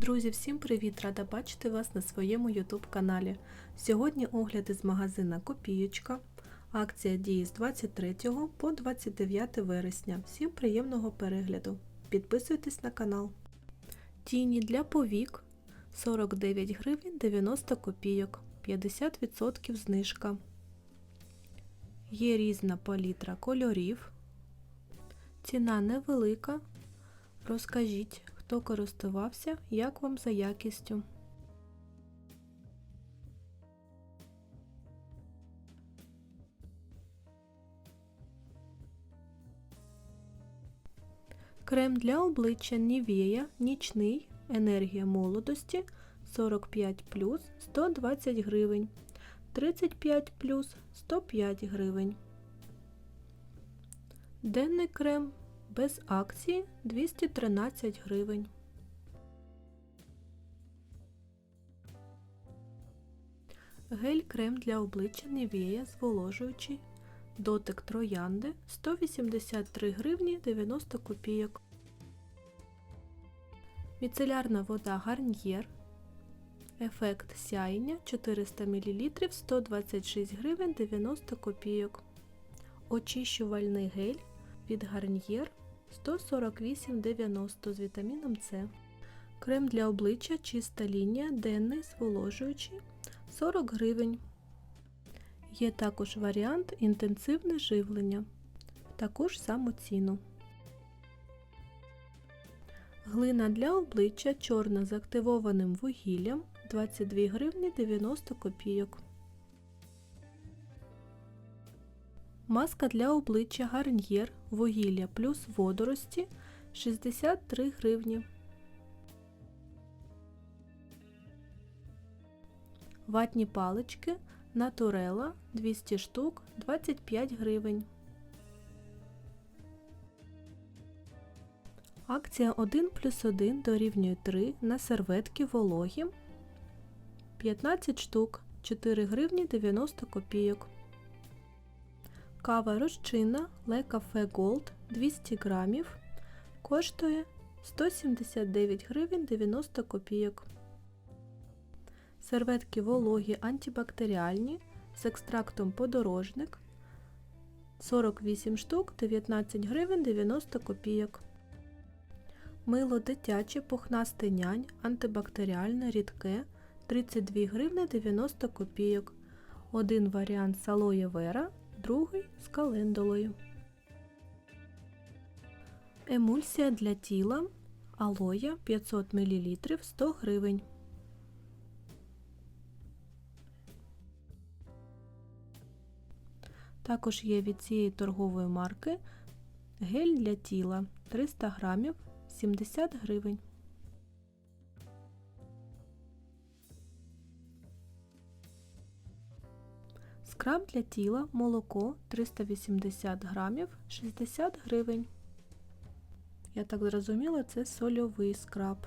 Друзі, всім привіт! Рада бачити вас на своєму YouTube каналі. Сьогодні огляди з магазина Копієчка. Акція діє з 23 по 29 вересня. Всім приємного перегляду. Підписуйтесь на канал. Тіні для повік 49 гривень 90 копійок, 50% знижка. Є різна палітра кольорів. Ціна невелика. Розкажіть, хто користувався, як вам за якістю. Крем для обличчя Нівея нічний енергія молодості 45 плюс 120 гривень, 35 плюс 105 гривень. Денний крем без акції 213 гривень. Гель-крем для обличчя Nivea зволожуючий. Дотик троянди 183 гривні 90 копійок. Міцелярна вода Гарньєр. Ефект сяєння 400 мл 126 гривень 90 копійок. Очищувальний гель від Гарньєр 148,90 з вітаміном С. Крем для обличчя чиста лінія денний зволожуючий 40 гривень. Є також варіант інтенсивне живлення. Таку ж саму ціну. Глина для обличчя чорна з активованим вугіллям 22 гривні 90 копійок. Маска для обличчя Гарньєр вугілля плюс водорості 63 гривні. Ватні палички Натурела 200 штук 25 гривень. Акція 1 плюс 1 дорівнює 3 на серветки вологі 15 штук 4 гривні 90 копійок. Кава розчинна Cafe Gold 200 грамів коштує 179 гривень 90 копійок. Серветки вологі антибактеріальні з екстрактом подорожник 48 штук 19 гривень 90 копійок. Мило дитяче пухнасте нянь антибактеріальне рідке 32 гривни 90 копійок. Один варіант з алоє вера, другий з календулою. Емульсія для тіла алоя 500 мл 100 гривень. Також є від цієї торгової марки гель для тіла 300 грамів 70 гривень. Скраб для тіла молоко 380 грамів 60 гривень. Я так зрозуміла, це сольовий скраб.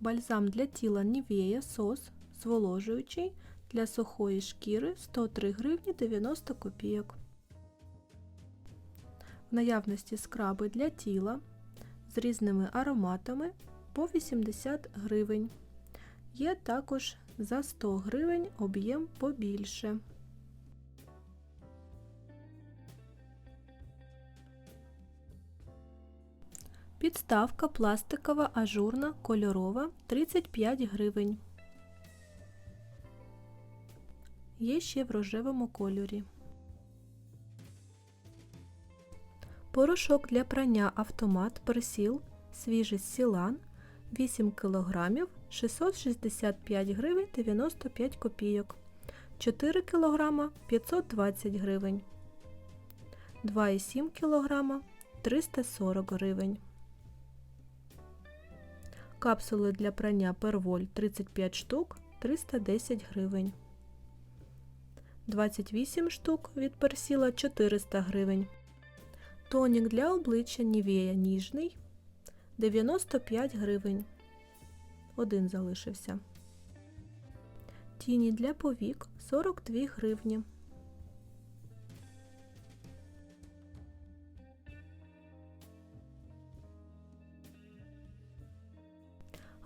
Бальзам для тіла Nivea сос зволожуючий для сухої шкіри 103 гривні 90 копійок. В наявності скраби для тіла з різними ароматами по 80 гривень. Є також за 100 гривень об'єм побільше. Підставка пластикова ажурна кольорова 35 гривень. Є ще в рожевому кольорі. Порошок для прання автомат персіл свіжий сілан 8 кг 665 гривень 95 копійок. 4 кг 520 гривень. 2,7 кг 340 гривень. Капсули для прання перволь 35 штук 310 гривень. 28 штук від персіла 400 гривень. Тонік для обличчя Нівея ніжний 95 гривень. Один залишився. Тіні для повік 42 гривні.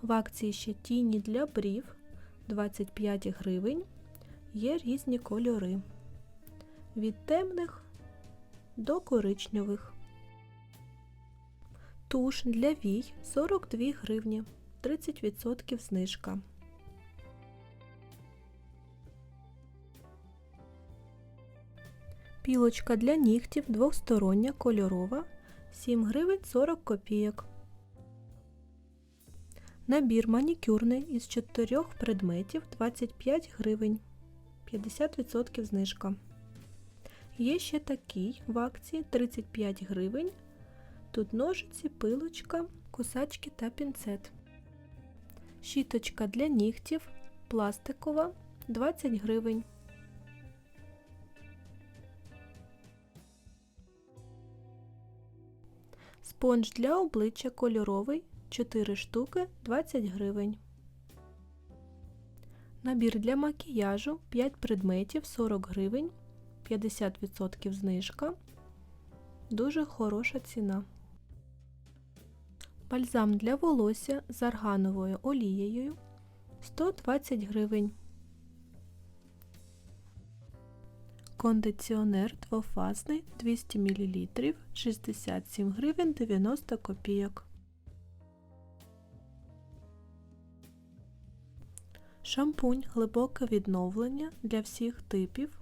В акції ще тіні для брів 25 гривень. Є різні кольори. Від темних до коричневих. Туш для вій 42 гривні, 30% знижка. Пілочка для нігтів двостороння кольорова 7 гривень 40 копійок. Набір манікюрний із 4 предметів 25 гривень. 50% знижка. Є ще такий в акції 35 гривень. Тут ножиці, пилочка, кусачки та пінцет. Щіточка для нігтів пластикова 20 гривень. Спонж для обличчя кольоровий 4 штуки 20 гривень. Набір для макіяжу 5 предметів 40 гривень, 50% знижка. Дуже хороша ціна. Бальзам для волосся з аргановою олією 120 гривень. Кондиціонер двофазний 200 мл 67 гривень 90 копійок. Шампунь глибоке відновлення для всіх типів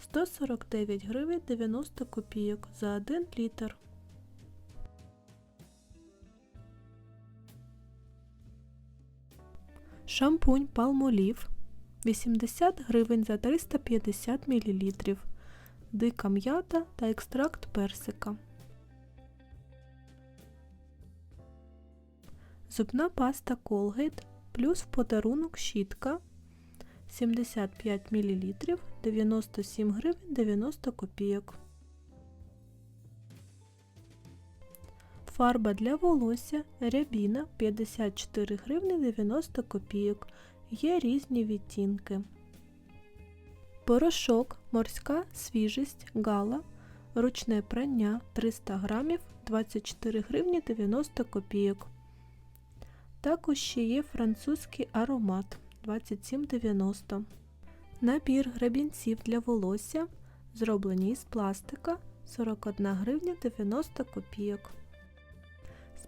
149 гривень 90 копійок за 1 літр. Шампунь Palmolive 80 гривень за 350 мл. Дика м'ята та екстракт персика. Зубна паста Colgate плюс в подарунок щітка 75 мл 97 гривень 90 копійок. Фарба для волосся рябіна 54 гривні 90 копійок. Є різні відтінки. Порошок морська свіжість гала. Ручне прання 300 грамів 24 гривні 90 копійок. Також ще є французький аромат 27,90. Набір гребінців для волосся, зроблені із пластика 41 гривня 90 копійок.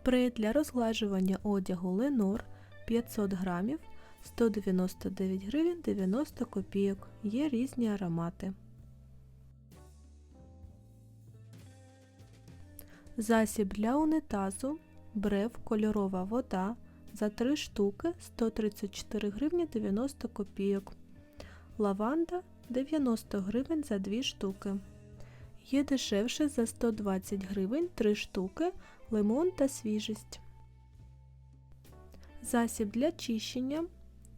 Спрей для розглажування одягу Ленор 500 грамів 199 гривень 90 копійок. Є різні аромати. Засіб для унітазу, брев, кольорова вода за 3 штуки 134 гривні 90 копійок. Лаванда 90 гривень за 2 штуки. Є дешевше за 120 гривень 3 штуки, лимон та свіжість. Засіб для чищення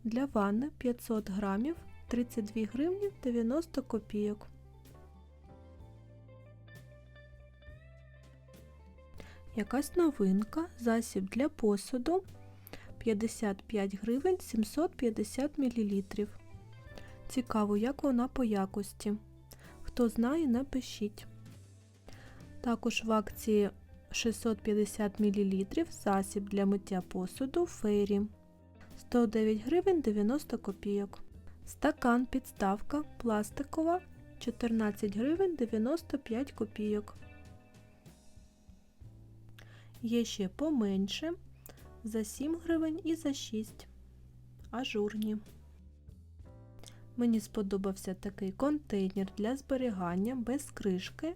для ванни 500 грамів 32 гривні 90 копійок. Якась новинка, засіб для посуду 55 гривень 750 мл. Цікаво, як вона по якості. Хто знає, напишіть. Також в акції 650 мл засіб для миття посуду фейрі 109 гривень 90 копійок. Стакан підставка пластикова 14 гривень 95 копійок. Є ще поменше за 7 гривень і за 6 ажурні. Мені сподобався такий контейнер для зберігання без кришки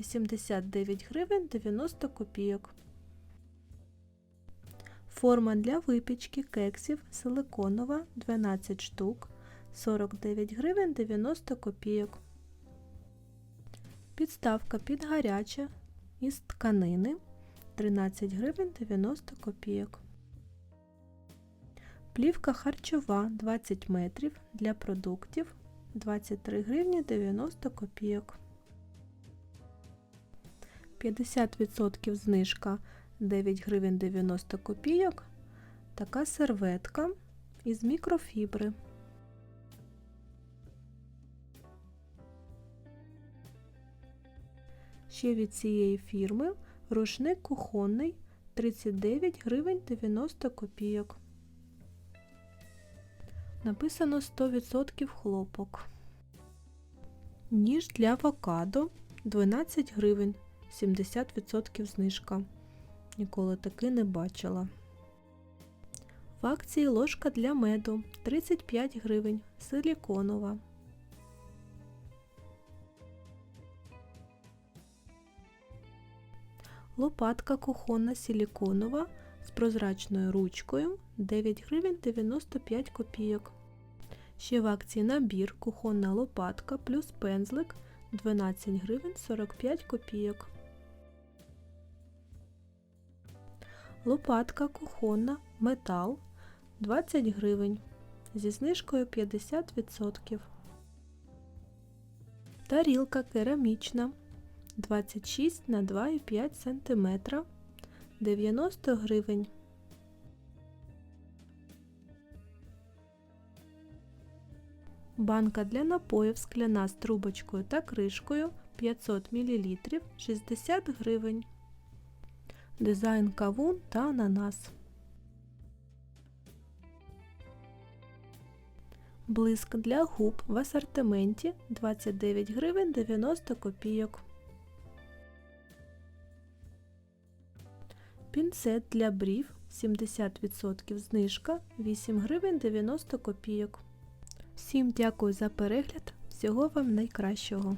89 гривень 90 копійок. Форма для випічки кексів силиконова 12 штук 49 гривень 90 копійок. Підставка під гаряча із тканини 13 гривень 90 копійок. Плівка харчова 20 метрів для продуктів 23 гривні 90 копійок. 50% знижка 9 гривень 90 копійок. Така серветка із мікрофібри. Ще від цієї фірми рушник кухонний 39 гривень 90 копійок. Написано 100% хлопок. Ніж для авокадо 12 гривень, 70% знижка. Ніколи таки не бачила. В акції ложка для меду 35 гривень, силіконова. Лопатка кухонна силіконова прозрачною ручкою 9 гривень 95 копійок. Ще в акції набір кухонна лопатка плюс пензлик 12 гривень 45 копійок. Лопатка кухонна метал 20 гривень зі знижкою 50%. Тарілка керамічна 26 на 2,5 см 90 гривень. Банка для напоїв скляна з трубочкою та кришкою 500 мл 60 гривень. Дизайн кавун та ананас. Блиск для губ в асортименті 29 гривень 90 копійок. Пінцет для брів 70% знижка 8 гривень 90 копійок. Всім дякую за перегляд. Всього вам найкращого!